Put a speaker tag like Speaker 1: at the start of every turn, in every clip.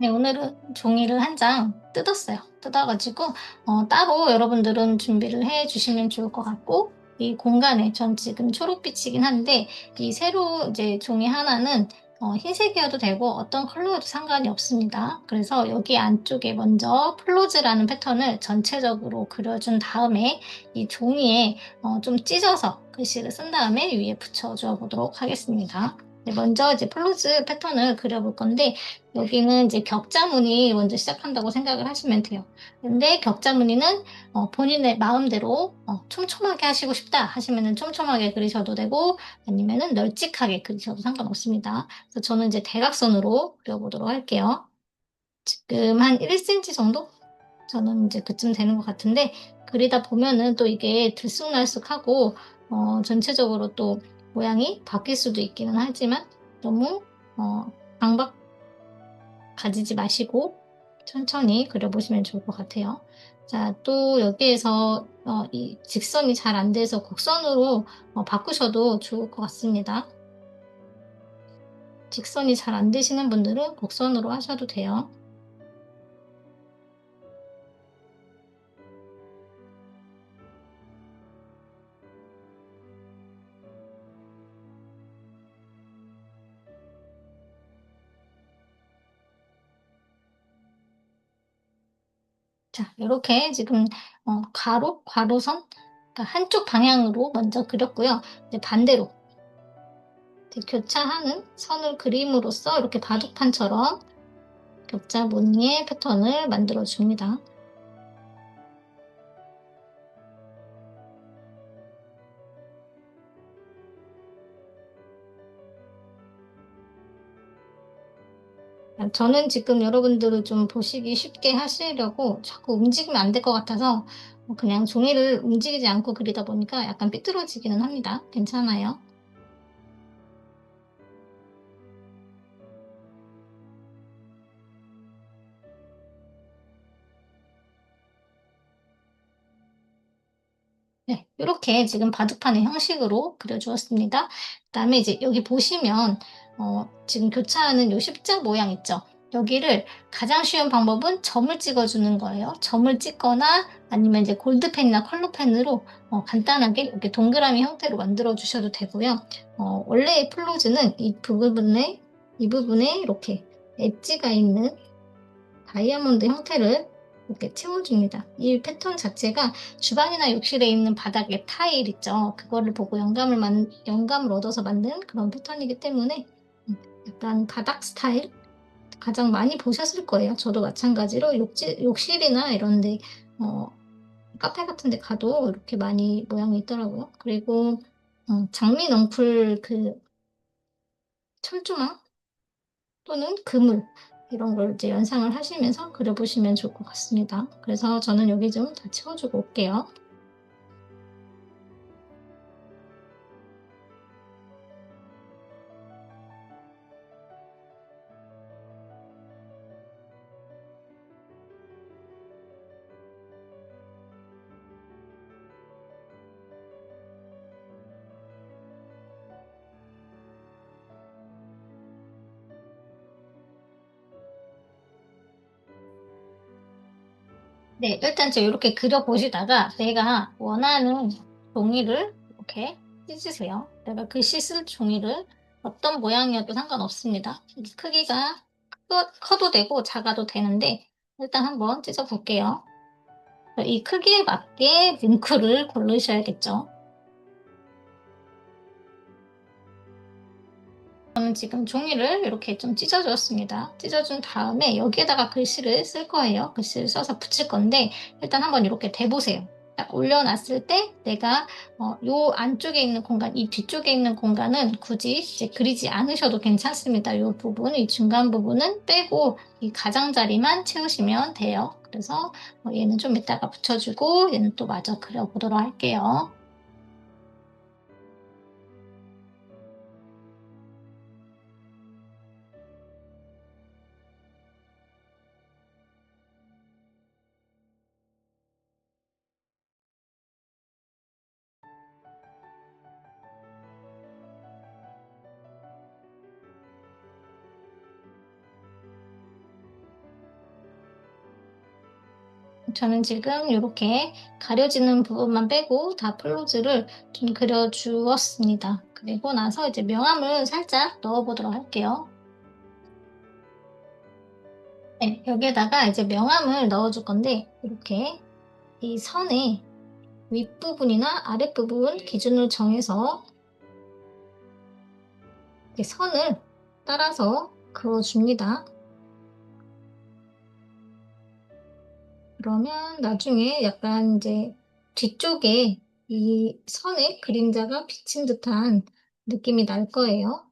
Speaker 1: 네, 오늘은 종이를 한 장 뜯었어요. 뜯어가지고 어, 따로 여러분들은 준비를 해 주시면 좋을 것 같고 이 공간에 전 지금 초록빛이긴 한데 이 세로 이제 종이 하나는 어, 흰색이어도 되고 어떤 컬러여도 상관이 없습니다. 그래서 여기 안쪽에 먼저 플로즈라는 패턴을 전체적으로 그려준 다음에 이 종이에 어, 좀 찢어서 글씨를 쓴 다음에 위에 붙여줘 보도록 하겠습니다. 네, 먼저 이제 플로즈 패턴을 그려볼 건데 여기는 이제 격자 무늬 먼저 시작한다고 생각을 하시면 돼요. 근데 격자 무늬는 어, 본인의 마음대로 어, 촘촘하게 하시고 싶다 하시면은 촘촘하게 그리셔도 되고 아니면은 널찍하게 그리셔도 상관없습니다. 그래서 저는 이제 대각선으로 그려보도록 할게요. 지금 한 1cm 정도? 저는 이제 그쯤 되는 것 같은데 그리다 보면은 또 이게 들쑥날쑥하고 어, 전체적으로 또 모양이 바뀔 수도 있기는 하지만 너무 어, 강박 가지지 마시고 천천히 그려보시면 좋을 것 같아요. 자, 또 여기에서 어, 이 직선이 잘 안 돼서 곡선으로 어, 바꾸셔도 좋을 것 같습니다. 직선이 잘 안 되시는 분들은 곡선으로 하셔도 돼요. 자, 이렇게 지금 어, 가로, 가로선, 그러니까 한쪽 방향으로 먼저 그렸고요. 이제 반대로 교차하는 선을 그림으로써 이렇게 바둑판처럼 격자 무늬의 패턴을 만들어 줍니다. 저는 지금 여러분들을 좀 보시기 쉽게 하시려고 자꾸 움직이면 안 될 것 같아서 그냥 종이를 움직이지 않고 그리다 보니까 약간 삐뚤어지기는 합니다. 괜찮아요. 네, 이렇게 지금 바둑판의 형식으로 그려주었습니다. 그 다음에 이제 여기 보시면 어, 지금 교차하는 요 십자 모양 있죠? 여기를 가장 쉬운 방법은 점을 찍어주는 거예요. 점을 찍거나 아니면 이제 골드펜이나 컬러펜으로 어, 간단하게 이렇게 동그라미 형태로 만들어 주셔도 되고요. 어, 원래의 플로즈는 이 부분에 이 부분에 이렇게 엣지가 있는 다이아몬드 형태를 이렇게 채워줍니다. 이 패턴 자체가 주방이나 욕실에 있는 바닥에 타일 있죠. 그거를 보고 영감을 만, 영감을 얻어서 만든 그런 패턴이기 때문에 약간 바닥 스타일 가장 많이 보셨을 거예요. 저도 마찬가지로 욕실, 욕실이나 이런데 어, 카페 같은 데 가도 이렇게 많이 모양이 있더라고요. 그리고 어, 장미 넝쿨 그 철조망 또는 그물 이런 걸 이제 연상을 하시면서 그려보시면 좋을 것 같습니다. 그래서 저는 여기 좀 다 채워주고 올게요. 네, 일단 저 이렇게 그려보시다가 내가 원하는 종이를 이렇게 찢으세요. 내가 글씨 쓸 종이를 어떤 모양이어도 상관없습니다. 크기가 커도 되고 작아도 되는데 일단 한번 찢어볼게요. 이 크기에 맞게 링크를 고르셔야겠죠. 저는 지금 종이를 이렇게 좀 찢어줬습니다. 찢어준 다음에 여기에다가 글씨를 쓸 거예요. 글씨를 써서 붙일 건데 일단 한번 이렇게 대보세요. 딱 올려놨을 때 내가 어, 요 안쪽에 있는 공간, 이 뒤쪽에 있는 공간은 굳이 이제 그리지 않으셔도 괜찮습니다. 요 부분, 이 중간 부분은 빼고 이 가장자리만 채우시면 돼요. 그래서 어, 얘는 좀 이따가 붙여주고 얘는 또 마저 그려보도록 할게요. 저는 지금 이렇게 가려지는 부분만 빼고 다 플로즈를 좀 그려주었습니다. 그리고 나서 이제 명암을 살짝 넣어보도록 할게요. 네, 여기에다가 이제 명암을 넣어줄 건데 이렇게 이 선의 윗부분이나 아랫부분 기준을 정해서 선을 따라서 그어줍니다. 그러면 나중에 약간 이제 뒤쪽에 이 선에 그림자가 비친 듯한 느낌이 날 거예요.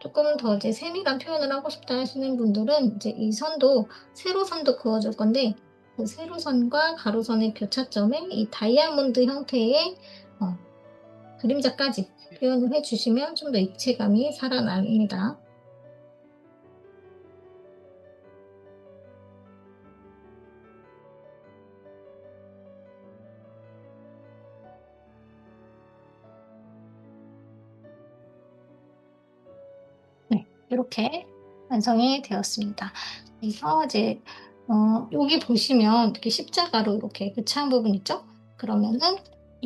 Speaker 1: 조금 더 이제 세밀한 표현을 하고 싶다 하시는 분들은 이제 이 선도 세로선도 그어줄 건데 그 세로선과 가로선의 교차점에 이 다이아몬드 형태의 어, 그림자까지 표현을 해주시면 좀 더 입체감이 살아납니다. 이렇게 완성이 되었습니다. 그래서 이제 어, 여기 보시면 이렇게 십자가로 이렇게 교차한 부분 있죠? 그러면은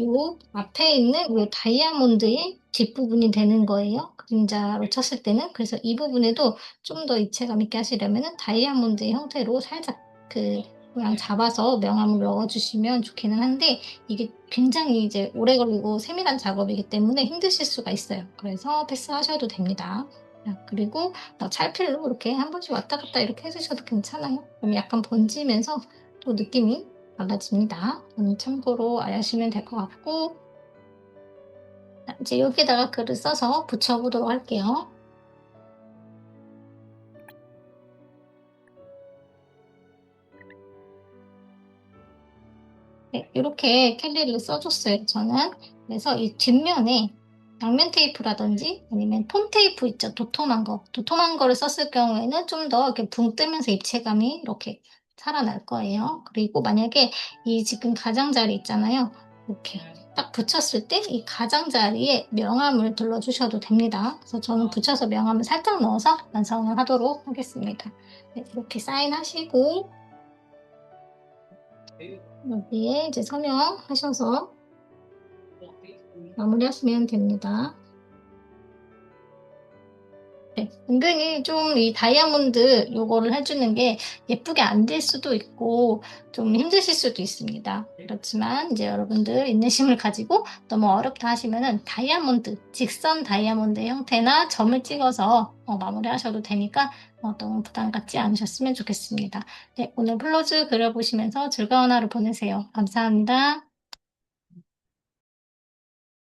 Speaker 1: 요 앞에 있는 요 다이아몬드의 뒷부분이 되는 거예요. 그림자로 쳤을 때는. 그래서 이 부분에도 좀 더 입체감 있게 하시려면은 다이아몬드의 형태로 살짝 그 모양 잡아서 명암을 넣어주시면 좋기는 한데 이게 굉장히 이제 오래 걸리고 세밀한 작업이기 때문에 힘드실 수가 있어요. 그래서 패스하셔도 됩니다. 그리고 뭐 찰필로 이렇게 한 번씩 왔다 갔다 이렇게 해주셔도 괜찮아요. 그럼 약간 번지면서 또 느낌이 달라집니다. 참고로 아시면 될 것 같고 이제 여기다가 글을 써서 붙여보도록 할게요. 네, 이렇게 캘리를 써줬어요, 저는. 그래서 이 뒷면에 양면 테이프라든지 아니면 폼 테이프 있죠, 도톰한 거. 도톰한 거를 썼을 경우에는 좀 더 이렇게 붕 뜨면서 입체감이 이렇게 살아날 거예요. 그리고 만약에 이 지금 가장자리 있잖아요. 이렇게 딱 붙였을 때 이 가장자리에 명암을 둘러주셔도 됩니다. 그래서 저는 붙여서 명암을 살짝 넣어서 완성을 하도록 하겠습니다. 네, 이렇게 사인하시고 여기에 이제 서명하셔서 마무리하시면 됩니다. 네, 은근히 좀 이 다이아몬드 요거를 해주는 게 예쁘게 안 될 수도 있고 좀 힘드실 수도 있습니다. 그렇지만 이제 여러분들 인내심을 가지고 너무 어렵다 하시면은 다이아몬드, 직선 다이아몬드 형태나 점을 찍어서 어, 마무리하셔도 되니까 어, 너무 부담 갖지 않으셨으면 좋겠습니다. 네, 오늘 플로즈 그려보시면서 즐거운 하루 보내세요. 감사합니다.